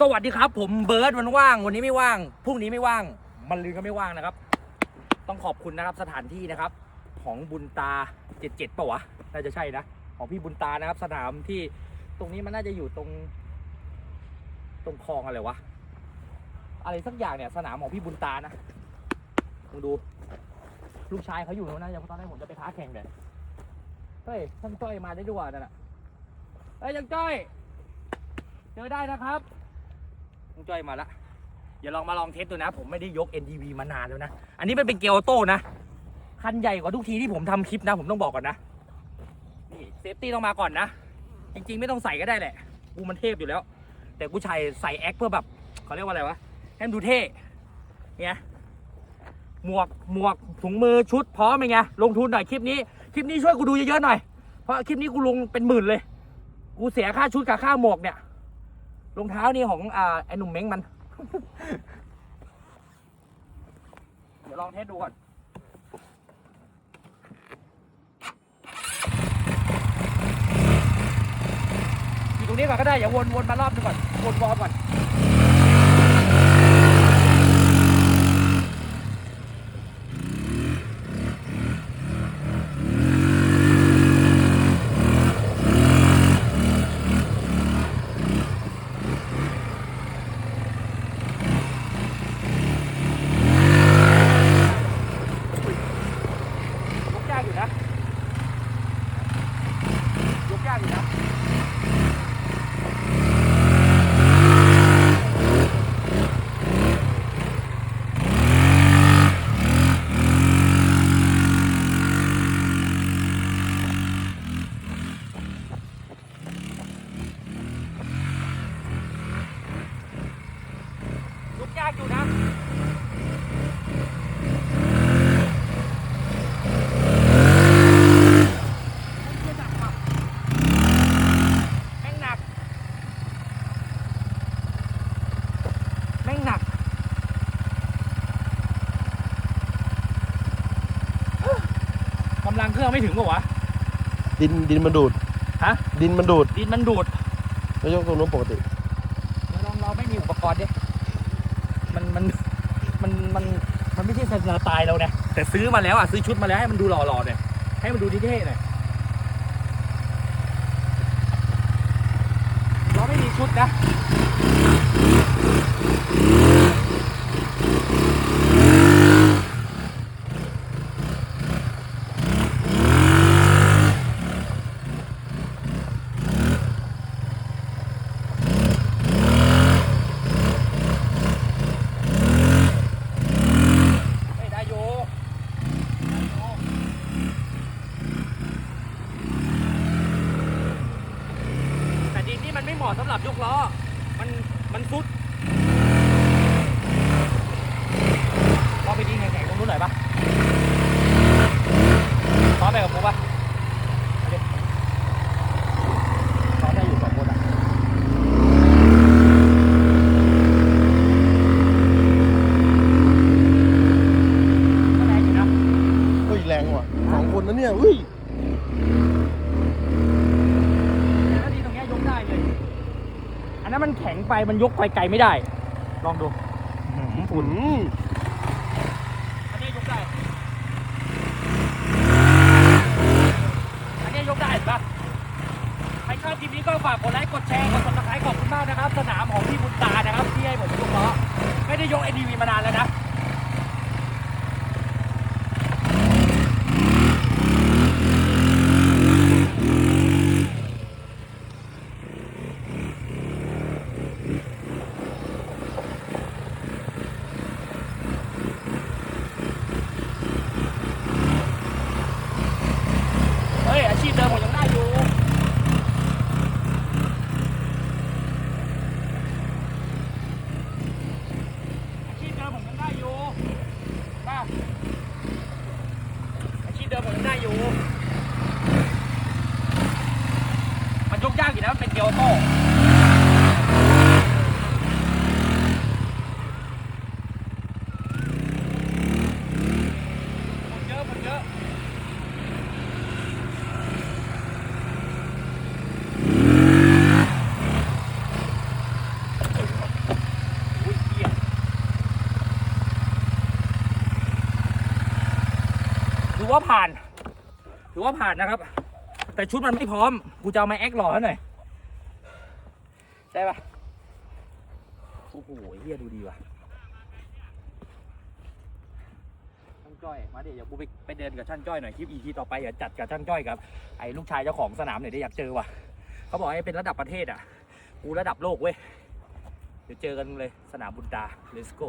สวัสดีครับ ผมเบิร์ดวันว่าง วันนี้ไม่ว่างพรุ่งนี้ไม่ว่าง มันลืนก็ไม่ว่างนะครับ ต้องขอบคุณนะครับสถานที่นะครับ ของบุญตาเจ็ดเจ็ดปะวะน่าจะใช่นะของพี่บุญตานะครับ สนามที่ตรงนี้มันน่าจะอยู่ตรง ตรงคลองอะไรวะอะไรสักอย่างเนี่ยสนามของพี่บุญตานะมึงดู ลูกชายเขาอยู่ตรงนั้นอยังตอนแรกผมจะไปท้าแข่งเนี่ยเฮ้ยท่านจ้อยมาได้ด้วยนั่นแหละเฮ้ยยังจ้อยเจอได้นะครับ ลุงจ้อยมาละอย่าลองมาลองเทสดูนะ ผมไม่ได้ยก NTV มานานแล้วนะ อันนี้มันเป็นเกียร์ออโต้นะ คันใหญ่กว่าทุกทีที่ผมทำคลิปนะ ผมต้องบอกก่อนนะ นี่เซฟตี้ต้องมาก่อนนะ จริงๆไม่ต้องใส่ก็ได้แหละ กูมันเทพอยู่แล้ว แต่กูใช้ใส่แอคเพื่อแบบเขาเรียกว่าอะไรวะ ให้มันดูเท่เนี่ยหมวกหมวกถุงมือชุดพร้อมเป็นไงลงทุนหน่อยคลิปนี้ คลิปนี้ช่วยกูดูเยอะๆหน่อย เพราะคลิปนี้กูลงเป็นหมื่นเลย กูเสียค่าชุดกับค่าหมวกเนี่ย รองเท้านี่ของอ่าไอ้หนุ่มเม้งมัน เดี๋ยวลองเทสดูก่อนอยู่ตรงนี้ก่อนก็ได้อย่าวนวนมารอบนึงก่อนวนวอลก่อน ยกยากอยู่นะ ยกยากอยู่นะ ยกยากอยู่นะ แม่งหนัก แม่ง หนักกำลังเครื่องไม่ถึงป่าวะ ดินดินมันดูดฮะ ดินมันดูดดินมันดูดไม่ยกตรงนู้นปกติเดี๋ยวลองเราไม่มีอุปกรณ์ดิมันมันมันมันมันไม่ใช่สไตล์เราเนี่ยแต่ซื้อมาแล้วอะซื้อชุดมาแล้วให้มันดูหล่อๆเนี่ยให้มันดูเท่ๆหน่อยเราไม่มีชุดนะ ไม่ได้อยู่แต่ดินนี่มันไม่เหมาะสำหรับยกล้อ มัน มันฟุดลองไปดินแข็งๆตรงนู้นหน่อยปะซ้อมไปกับกูปะเอาดิซ้อมได้อยู่สองคนอะก็แรงอยู่นะ เฮ้ยแรงว่ะสองคนนะเนี่ยอุ้ย แต่ถ้าดีตรงเนี้ยยกได้เลย อันนั้นมันแข็ง ไปมันยกไปไกลไม่ได้ ลองดูฝุ่นอันนี้ยกได้ อันนี้ยกได้เห็นปะใครชอบคลิปนี้ก็ฝากกดไลค์ กดแชร์ กด subscribe ขอบคุณมากนะครับ สนามของพี่บุญตานะครับ ที่ให้ผมยกล้อ ไม่ได้ยก ADV มานานแล้วนะ เฮ้ย อาชีพเดิมผมยังได้อยู่ อาชีพเดิมผมยังได้อยู่ือว่าผ่าน ถือว่าผ่านนะครับ แต่ชุดมันไม่พร้อม กูจะเอามาแอคหล่อให้หน่อย ได้ปะโอ้โหเฮียดูดีว่ะช่างจ้อย มาเดี๋ยวกูไปไปเดินกับช่างจ้อยหน่อยคลิปอีทีต่อไปอย่าจัดกับช่างจ้อยกับไอ้ลูกชายเจ้าของสนามหน่อยได้อยากเจอว่ะ เขาบอกให้เป็นระดับประเทศอะ กูระดับโลกเว้ย เดี๋ยวเจอกันเลยสนามบุญตา let's go